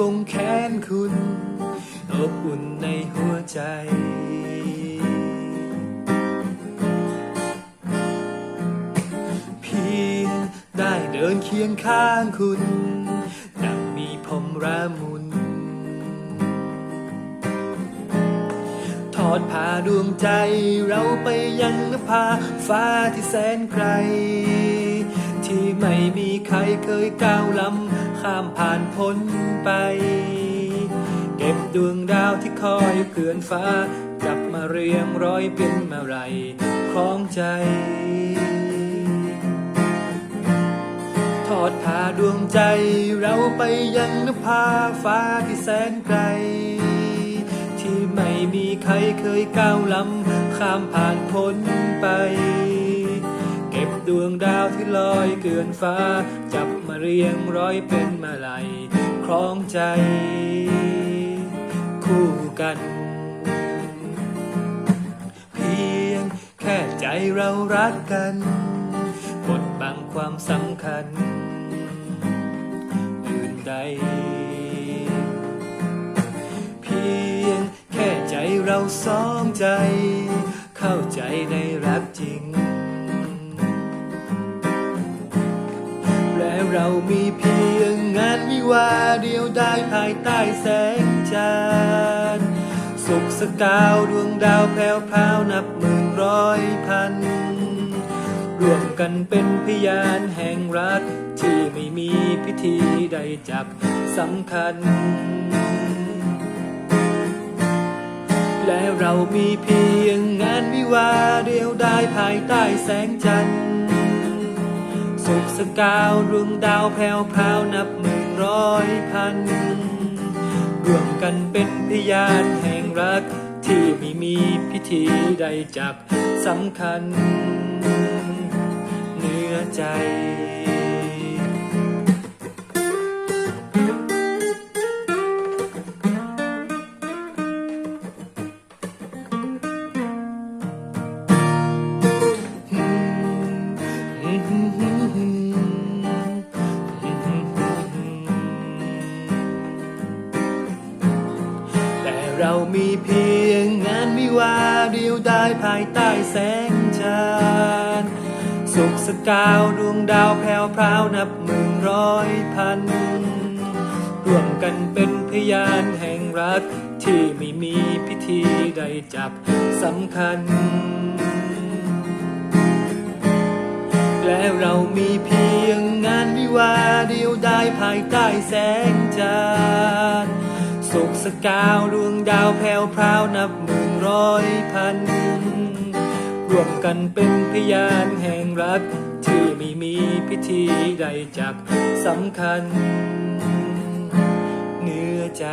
วงแขนคุณอบอุ่นในหัวใจ เพียงได้เดินเคียงข้างคุณดังมีพรมรามุน ทอดผ้าดวงใจเราไปยังนภาฟ้าที่แสนไกล ที่ไม่มีใครเคยก้าวล้ำ ข้ามผ่านพ้นไป เก็บดวงดาวที่คอยเกลื่อนฟ้ากลับมาเรียงร้อยเป็นมาไรคล้องใจ ทอดผ้าดวงใจเราไปยังนภาฟ้าที่แสนไกล ที่ไม่มีใครเคยก้าวล้ำข้ามผ่านพ้นไป ดวงดาวที่ลอยเกลื่อนฟ้า จับมาเรียงร้อยเป็นมาลัยคล้องใจ คู่กัน เพียงแค่ใจเรารักกันบดบังความสำคัญอื่นใด เพียงแค่ใจเราสองใจ เข้าใจในรักจริง เรามีเพียงงานวิวาเดียวได้ภายใต้แสงจันทร์สุขสกาวดวงดาวแผ่วพาวนับหมื่นร้อยพันรวมกันเป็นพยานแห่งรักที่ไม่มีพิธีใดจักสำคัญ และเรามีเพียงงานวิวาเดียวได้ภายใต้แสงจันทร์ สุขสกาวดวงดาวแผ่วพราวนับหมื่นร้อยพันรวมกันเป็นพยานแห่งรัก ที่ไม่มีพิธีใดจักสำคัญ เนื้อใจ เรามีเพียงงานวิวาเดียวได้ภายใต้แสงจันทร์สุขสกาวดวงดาวแผ่วพราวนับหมื่นร้อยพันร่วมกันเป็นพยานแห่งรักที่ไม่มีพิธีใดจับสำคัญ และเรามีเพียงงานวิวาเดียวได้ภายใต้แสงจันทร์ สุขสกาวดวงดาวแผ่วพราวนับหมื่นร้อยพัน ร่วมกันเป็นพยานแห่งรัก ที่ไม่มีพิธีใดจักสำคัญ เนื้อใจ